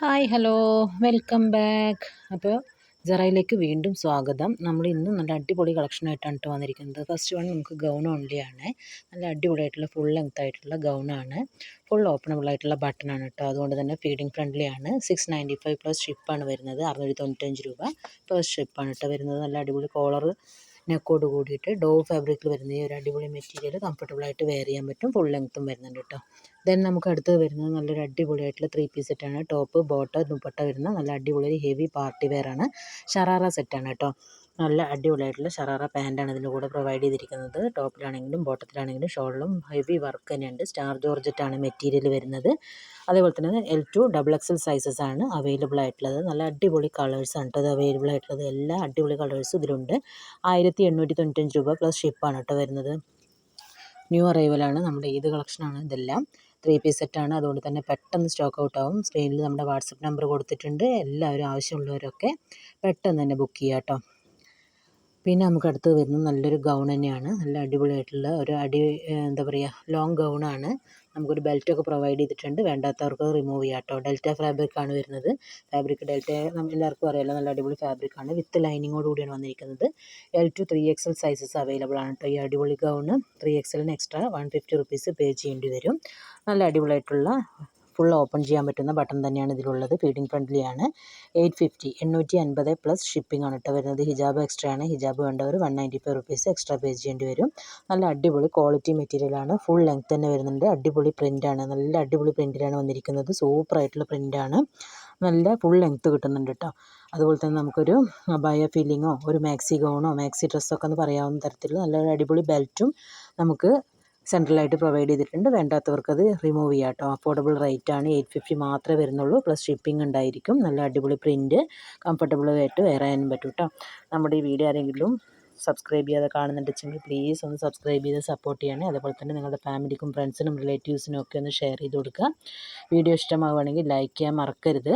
Hi hello. Welcome back. അപ്പോൾ ജറയിലേക്ക് വീണ്ടും സ്വാഗതം. നമ്മൾ ഇന്ന് നല്ല അടിപൊളി കളക്ഷനായിട്ടാണ് കേട്ടോ വന്നിരിക്കുന്നത്. ഫസ്റ്റ് വൺ നമുക്ക് ഗൗൺ ഓൺലിയാണ് നല്ല അടിപൊളിയായിട്ടുള്ള ഫുൾ ലെങ്ത് ആയിട്ടുള്ള ഗൗണാണ് ഫുൾ ഓപ്പണബിൾ ആയിട്ടുള്ള ബട്ടൺ ആണ് കേട്ടോ അതുകൊണ്ട് തന്നെ ഫീഡിങ് ഫ്രണ്ട്ലി ആണ്. സിക്സ് നയന്റി ഫൈവ് പ്ലസ് ഷിപ്പാണ് വരുന്നത്. അറുന്നൂറ്റി തൊണ്ണൂറ്റഞ്ച് രൂപ. പ്ലസ് ഷിപ്പാണ് കേട്ടോ വരുന്നത്. നല്ല അടിപൊളി കോളർ നെക്കോട് കൂടിയിട്ട് ഡോ ഫാബ്രിക്കിൽ വരുന്ന ഈ ഒരു അടിപൊളി മെറ്റീരിയൽ കംഫർട്ടബിളായിട്ട് വെയർ ചെയ്യാൻ പറ്റും. ഫുൾ ലെങ്ത്തും വരുന്നുണ്ട് കേട്ടോ ദെൻ നമുക്ക് അടുത്തത് വരുന്നത് നല്ലൊരു അടിപൊളിയായിട്ടുള്ള ത്രീ പീസ് സെറ്റാണ് ടോപ്പ് ബോട്ടം ദുപ്പട്ട വരുന്ന നല്ല അടിപൊളി ഹെവി പാർട്ടി വെയർ ആണ്. ഷറാറ സെറ്റാണ് കേട്ടോ നല്ല അടിപൊളിയായിട്ടുള്ള ഷറാറ പാന്റാണ് ഇതിന്റെ കൂടെ പ്രൊവൈഡ് ചെയ്തിരിക്കുന്നത്. ടോപ്പിലാണെങ്കിലും ബോട്ടത്തിലാണെങ്കിലും ഷോളിലും ഹെവി വർക്ക് തന്നെയുണ്ട് സ്റ്റാർ ജോർജറ്റാണ് മെറ്റീരിയൽ വരുന്നത്. അതേപോലെ തന്നെ L to double XL sizes ആണ് അവൈലബിൾ ആയിട്ടുള്ളത്. നല്ല അടിപൊളി കളേഴ്സാണ് കേട്ടോ അത് അവൈലബിൾ ആയിട്ടുള്ളത്. എല്ലാ അടിപൊളി കളേഴ്സും ഇതിലുണ്ട്. ആയിരത്തി എണ്ണൂറ്റി തൊണ്ണൂറ്റഞ്ച് രൂപ പ്ലസ് ഷിപ്പാണ് കേട്ടോ വരുന്നത്. ന്യൂ അറൈവലാണ് നമ്മുടെ ഏത് കളക്ഷനാണ് ഇതെല്ലാം. ത്രീ പീസ് സെറ്റാണ് അതുകൊണ്ട് തന്നെ പെട്ടെന്ന് സ്റ്റോക്ക് ഔട്ട് ആവും. സ്ക്രീനിൽ നമ്മുടെ വാട്സപ്പ് നമ്പർ കൊടുത്തിട്ടുണ്ട്. എല്ലാവരും ആവശ്യമുള്ളവരൊക്കെ പെട്ടെന്ന് തന്നെ ബുക്ക് ചെയ്യാം കേട്ടോ. പിന്നെ നമുക്ക് അടുത്ത് വരുന്നത് നല്ലൊരു ഗൗൺ തന്നെയാണ്. നല്ല അടിപൊളിയായിട്ടുള്ള ഒരു അടി എന്താ പറയുക ലോങ് ഗൗണാണ് നമുക്കൊരു ബെൽറ്റൊക്കെ പ്രൊവൈഡ് ചെയ്തിട്ടുണ്ട്. വേണ്ടാത്തവർക്ക് റിമൂവ് ചെയ്യാം കേട്ടോ ഡെൽറ്റ ഫാബ്രിക്കാണ് വരുന്നത്. ഫാബ്രിക് ഡെൽറ്റ എല്ലാവർക്കും അറിയാമല്ലോ നല്ല അടിപൊളി ഫാബ്രിക്കാണ് വിത്ത് ലൈനിങ്ങോട് കൂടിയാണ് വന്നിരിക്കുന്നത്. L to three XL sizes available ആണ് കേട്ടോ ഈ അടിപൊളി gown three എക്സലിന് extra one fifty rupees pay ചെയ്യേണ്ടി വരും. നല്ല അടിപൊളിയായിട്ടുള്ള ഫുൾ ഓപ്പൺ ചെയ്യാൻ പറ്റുന്ന ബട്ടൺ തന്നെയാണ് ഇതിലുള്ളത്. ഫീഡിങ് ഫ്രണ്ട്ലിയാണ് എയ്റ്റ് ഫിഫ്റ്റി എണ്ണൂറ്റി അൻപത് പ്ലസ് ഷിപ്പിംഗ് ആണ് കേട്ടോ വരുന്നത്. ഹിജാബ് എക്സ്ട്രാ ആണ്. ഹിജാബ് വേണ്ടവർ one ninety five rupees extra pay ചെയ്യേണ്ടി വരും. നല്ല അടിപൊളി ക്വാളിറ്റി മെറ്റീരിയലാണ് ഫുൾ ലെങ്ത് തന്നെ വരുന്നുണ്ട്. അടിപൊളി പ്രിന്റാണ് നല്ല അടിപൊളി പ്രിന്റിലാണ് വന്നിരിക്കുന്നത്. സൂപ്പർ ആയിട്ടുള്ള പ്രിന്റാണ് നല്ല ഫുൾ ലെങ്ത്ത് കിട്ടുന്നുണ്ട് കേട്ടോ അതുപോലെ തന്നെ നമുക്കൊരു അബായ ഫീലിങ്ങോ ഒരു മാക്സി ഗൗണോ മാക്സി ഡ്രസ്സൊക്കെ എന്ന് പറയാവുന്ന തരത്തിൽ നല്ല അടിപൊളി ബെൽറ്റും നമുക്ക് സെൻട്രലായിട്ട് പ്രൊവൈഡ് ചെയ്തിട്ടുണ്ട്. വേണ്ടാത്തവർക്ക് അത് റിമൂവ് ചെയ്യാം കേട്ടോ അഫോർഡബിൾ റേറ്റ് ആണ് എയ്റ്റ് ഫിഫ്റ്റി മാത്രമേ വരുന്നുള്ളൂ. പ്ലസ് ഷിപ്പിംഗ് ഉണ്ടായിരിക്കും. നല്ല അടിപൊളി പ്രിന്റ് കംഫർട്ടബിൾ ആയിട്ട് വെയർ ചെയ്യാനും പറ്റും കേട്ടോ നമ്മുടെ ഈ വീഡിയോ ആരെങ്കിലും സബ്സ്ക്രൈബ് ചെയ്യാതെ കാണുന്നുണ്ടെങ്കിൽ പ്ലീസ് ഒന്ന് സബ്സ്ക്രൈബ് ചെയ്ത് സപ്പോർട്ട് ചെയ്യണേ. അതുപോലെ തന്നെ നിങ്ങളുടെ ഫാമിലിക്കും ഫ്രണ്ട്സിനും റിലേറ്റീവ്സിനും ഒക്കെ ഒന്ന് ഷെയർ ചെയ്ത് കൊടുക്കുക. വീഡിയോ ഇഷ്ടമാവുകയാണെങ്കിൽ ലൈക്ക് ചെയ്യാൻ മറക്കരുത്.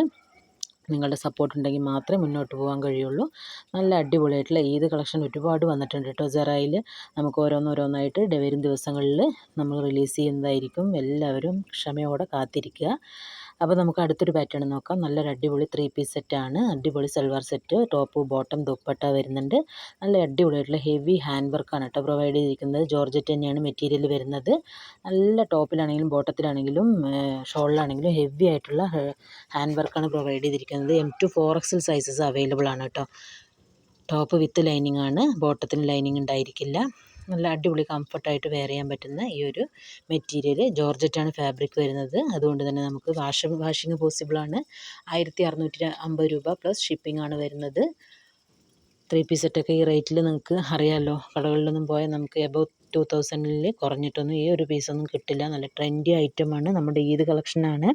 നിങ്ങളുടെ സപ്പോർട്ട് ഉണ്ടെങ്കിൽ മാത്രമേ മുന്നോട്ട് പോകാൻ കഴിയുള്ളൂ. നല്ല അടിപൊളിയായിട്ടുള്ള ഏത് കളക്ഷൻ ഒരുപാട് വന്നിട്ടുണ്ട് കേട്ടോ സെറയിൽ നമുക്ക് ഓരോന്നോരോന്നായിട്ട് വരും ദിവസങ്ങളിൽ നമ്മൾ റിലീസ് ചെയ്യുന്നതായിരിക്കും. എല്ലാവരും ക്ഷമയോടെ കാത്തിരിക്കുക. അപ്പോൾ നമുക്ക് അടുത്തൊരു പാറ്റേൺ നോക്കാം. നല്ലൊരു അടിപൊളി ത്രീ പീസ് സെറ്റാണ് അടിപൊളി salwar set top bottom dupatta വരുന്നുണ്ട്. നല്ല അടിപൊളിയായിട്ടുള്ള ഹെവി ഹാൻഡ് വർക്കാണ് കേട്ടോ പ്രൊവൈഡ് ചെയ്തിരിക്കുന്നത്. ജോർജറ്റ് തന്നെയാണ് മെറ്റീരിയൽ വരുന്നത്. നല്ല ടോപ്പിലാണെങ്കിലും ബോട്ടത്തിലാണെങ്കിലും ഷോളിലാണെങ്കിലും ഹെവി ആയിട്ടുള്ള ഹാൻഡ് വർക്കാണ് പ്രൊവൈഡ് ചെയ്തിരിക്കുന്നത്. M to four XL sizes available ആണ് കേട്ടോ. ടോപ്പ് വിത്ത് ലൈനിങ് ആണ്. ബോട്ടത്തിന് ലൈനിങ് ഉണ്ടായിരിക്കില്ല. നല്ല അടിപൊളി കംഫർട്ടായിട്ട് വെയർ ചെയ്യാൻ പറ്റുന്ന ഈ ഒരു മെറ്റീരിയൽ ജോർജറ്റാണ് ഫാബ്രിക് വരുന്നത്. അതുകൊണ്ട് തന്നെ നമുക്ക് വാഷ് വാഷിങ് പോസിബിളാണ് ആയിരത്തി അറുന്നൂറ്റി അമ്പത് രൂപ പ്ലസ് ഷിപ്പിംഗ് ആണ് വരുന്നത്. ത്രീ പീസ് സെറ്റൊക്കെ ഈ റേറ്റിൽ നിങ്ങൾക്ക് അറിയാമല്ലോ കടകളിലൊന്നും പോയാൽ നമുക്ക് എബവ് ടു തൗസൻഡിൽ കുറഞ്ഞിട്ടൊന്നും ഈ ഒരു പീസൊന്നും കിട്ടില്ല. നല്ല ട്രെൻഡി ഐറ്റമാണ് നമ്മുടെ ഈദ് കളക്ഷനാണ്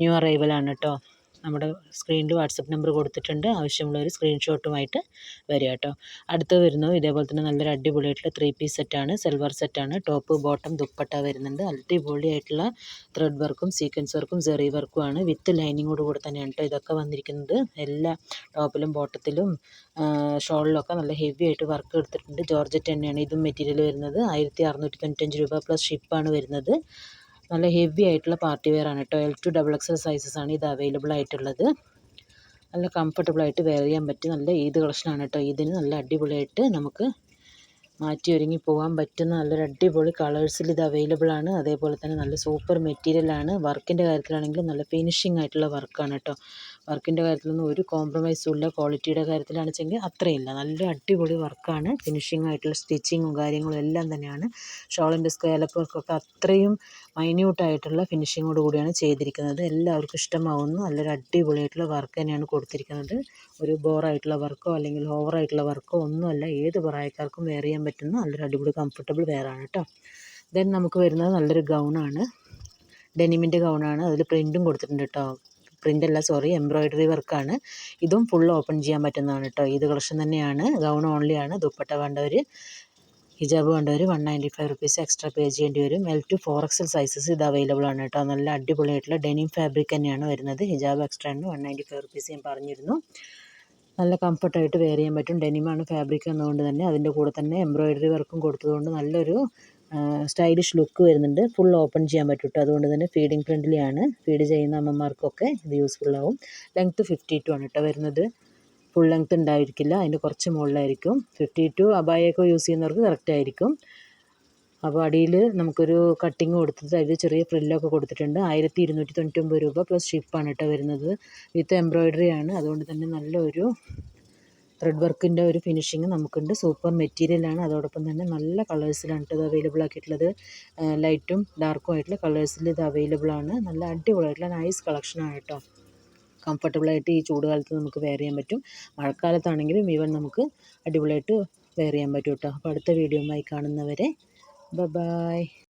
ന്യൂ അറൈവലാണ് കേട്ടോ നമ്മുടെ സ്ക്രീനിൽ വാട്സപ്പ് നമ്പർ കൊടുത്തിട്ടുണ്ട്. ആവശ്യമുള്ളവർ സ്ക്രീൻഷോട്ടുമായിട്ട് വരിക കേട്ടോ. അടുത്ത് വരുന്നത് ഇതേപോലെ തന്നെ നല്ലൊരു അടിപൊളിയായിട്ടുള്ള ത്രീ പീസ് സെറ്റാണ് സെൽവർ സെറ്റാണ് ടോപ്പ് ബോട്ടം ദുപ്പട്ട വരുന്നുണ്ട്. അടിപൊളിയായിട്ടുള്ള ത്രെഡ് വർക്കും സീക്വൻസ് വർക്കും ജെറി വർക്കും ആണ്. വിത്ത് ലൈനിങ്ങോട് കൂടെ തന്നെയാണ് കേട്ടോ ഇതൊക്കെ വന്നിരിക്കുന്നത്. എല്ലാ ടോപ്പിലും ബോട്ടത്തിലും ഷോളിലൊക്കെ നല്ല ഹെവി ആയിട്ട് വർക്ക് എടുത്തിട്ടുണ്ട്. ജോർജറ്റ് തന്നെയാണ് ഇതും മെറ്റീരിയൽ വരുന്നത്. ആയിരത്തി അറുന്നൂറ്റി തൊണ്ണൂറ്റഞ്ച് രൂപ പ്ലസ് ഷിപ്പാണ് വരുന്നത്. നല്ല ഹെവി ആയിട്ടുള്ള പാർട്ടി വെയർ ആണ് കേട്ടോ. L to double XL sizes ആണ് ഇത് അവൈലബിൾ ആയിട്ടുള്ളത്. നല്ല കംഫർട്ടബിൾ ആയിട്ട് വെയർ ചെയ്യാൻ പറ്റും നല്ല ഈദ് കളക്ഷനാണ് കേട്ടോ. ഇതിന് നല്ല അടിപൊളിയായിട്ട് നമുക്ക് മാറ്റി ഒരുങ്ങി പോകാൻ പറ്റുന്ന നല്ലൊരു അടിപൊളി കളേഴ്സിൽ ഇത് അവൈലബിൾ ആണ്. അതേപോലെ തന്നെ നല്ല സൂപ്പർ മെറ്റീരിയലാണ് വർക്കിന്റെ കാര്യത്തിലാണെങ്കിലും നല്ല ഫിനിഷിംഗ് ആയിട്ടുള്ള വർക്കാണ് കേട്ടോ. വർക്കിന്റെ കാര്യത്തിലൊന്നും ഒരു കോംപ്രമൈസും ഇല്ല. ക്വാളിറ്റിയുടെ കാര്യത്തിലാണെച്ചെങ്കിൽ അത്രയില്ല. നല്ല അടിപൊളി വർക്കാണ്. ഫിനിഷിങ്ങായിട്ടുള്ള സ്റ്റിച്ചിങ്ങും കാര്യങ്ങളും എല്ലാം തന്നെയാണ്. ഷോളിന്റെ സ്കേലപ്പ് വർക്കൊക്കെ അത്രയും മൈന്യൂട്ടായിട്ടുള്ള ഫിനിഷിങ്ങോട് കൂടിയാണ് ചെയ്തിരിക്കുന്നത്. എല്ലാവർക്കും ഇഷ്ടമാവുന്നു. നല്ലൊരു അടിപൊളിയായിട്ടുള്ള വർക്ക് തന്നെയാണ് കൊടുത്തിരിക്കുന്നത്. ഒരു ബോറായിട്ടുള്ള വർക്കോ അല്ലെങ്കിൽ ഓവറായിട്ടുള്ള വർക്കോ ഒന്നുമല്ല. ഏത് പ്രായക്കാർക്കും വെയർ ചെയ്യാൻ പറ്റുന്ന നല്ലൊരു അടിപൊളി കംഫർട്ടബിൾ വെയറാണ് കേട്ടോ ദെൻ നമുക്ക് വരുന്നത് നല്ലൊരു ഗൗണാണ് ഡെനിമിന്റെ ഗൗണാണ് അതിൽ പ്രിന്റും കൊടുത്തിട്ടുണ്ട് കേട്ടോ പ്രിന്റ് അല്ല സോറി എംബ്രോയിഡറി വർക്കാണ്. ഇതും ഫുൾ ഓപ്പൺ ചെയ്യാൻ പറ്റുന്നതാണ് കേട്ടോ ഇത് കളക്ഷൻ തന്നെയാണ്. ഗൗൺ ഓൺലി ആണ്. ദുപ്പട്ട വേണ്ടവർ ഹിജാബ് വേണ്ടവർ one ninety five rupees extra pay ചെയ്യേണ്ടി വരും. L to four XL sizes ഇത് അവൈലബിൾ ആണ് കേട്ടോ നല്ല അടിപൊളിയായിട്ടുള്ള ഡെനിം ഫാബ്രിക് തന്നെയാണ് വരുന്നത്. ഹിജാബ് എക്സ്ട്രാ ആണ്. വൺ നയന്റി ഫൈവ് റുപ്പീസ് ഞാൻ പറഞ്ഞിരുന്നു. നല്ല കംഫർട്ടായിട്ട് വെയർ ചെയ്യാൻ പറ്റും. ഡെനിമാണ് ഫാബ്രിക് എന്നതുകൊണ്ട് തന്നെ. അതിന്റെ കൂടെ തന്നെ എംബ്രോയിഡറി വർക്കും കൊടുത്തതുകൊണ്ട് നല്ലൊരു സ്റ്റൈലിഷ് ലുക്ക് വരുന്നുണ്ട്. ഫുൾ ഓപ്പൺ ചെയ്യാൻ പറ്റും അതുകൊണ്ട് തന്നെ ഫീഡിങ് ഫ്രണ്ട്ലി ആണ്. ഫീഡ് ചെയ്യുന്ന അമ്മമാർക്കൊക്കെ ഇത് യൂസ്ഫുൾ ആവും. ലെങ്ത്ത് ഫിഫ്റ്റി ടു ആണ് കേട്ടോ വരുന്നത്. ഫുൾ ലെങ്ത്ത് ഉണ്ടായിരിക്കില്ല. അതിന്റെ കുറച്ച് മുകളിലായിരിക്കും. ഫിഫ്റ്റി ടു അബായൊക്കെ യൂസ് ചെയ്യുന്നവർക്ക് കറക്റ്റ് ആയിരിക്കും. അപ്പോൾ അടിയിൽ നമുക്കൊരു കട്ടിങ് കൊടുത്തത് അതിൽ ചെറിയ ഫ്രില്ലൊക്കെ കൊടുത്തിട്ടുണ്ട്. ആയിരത്തി ഇരുന്നൂറ്റി തൊണ്ണൂറ്റൊമ്പത് രൂപ പ്ലസ് ഷിപ്പാണ് കേട്ടോ വരുന്നത്. വിത്ത് എംബ്രോയ്ഡറി ആണ്. അതുകൊണ്ട് തന്നെ നല്ലൊരു ത്രെഡ് വർക്കിന്റെ ഒരു ഫിനിഷിങ് നമുക്കുണ്ട്. സൂപ്പർ മെറ്റീരിയലാണ് അതോടൊപ്പം തന്നെ നല്ല കളേഴ്സിലാണ് ഇത് അവൈലബിൾ ആക്കിയിട്ടുള്ളത്. ലൈറ്റും ഡാർക്കും ആയിട്ടുള്ള കളേഴ്സിൽ ഇത് അവൈലബിൾ ആണ്. നല്ല അടിപൊളിയായിട്ടുള്ള നൈസ് കളക്ഷനാണ് കേട്ടോ. കംഫർട്ടബിളായിട്ട് ഈ ചൂടുകാലത്ത് നമുക്ക് വെയർ ചെയ്യാൻ പറ്റും. മഴക്കാലത്താണെങ്കിലും ഈവൻ നമുക്ക് അടിപൊളിയായിട്ട് വെയർ ചെയ്യാൻ പറ്റും കേട്ടോ. അപ്പോൾ അടുത്ത വീഡിയോയുമായി കാണുന്നവരെ ബൈ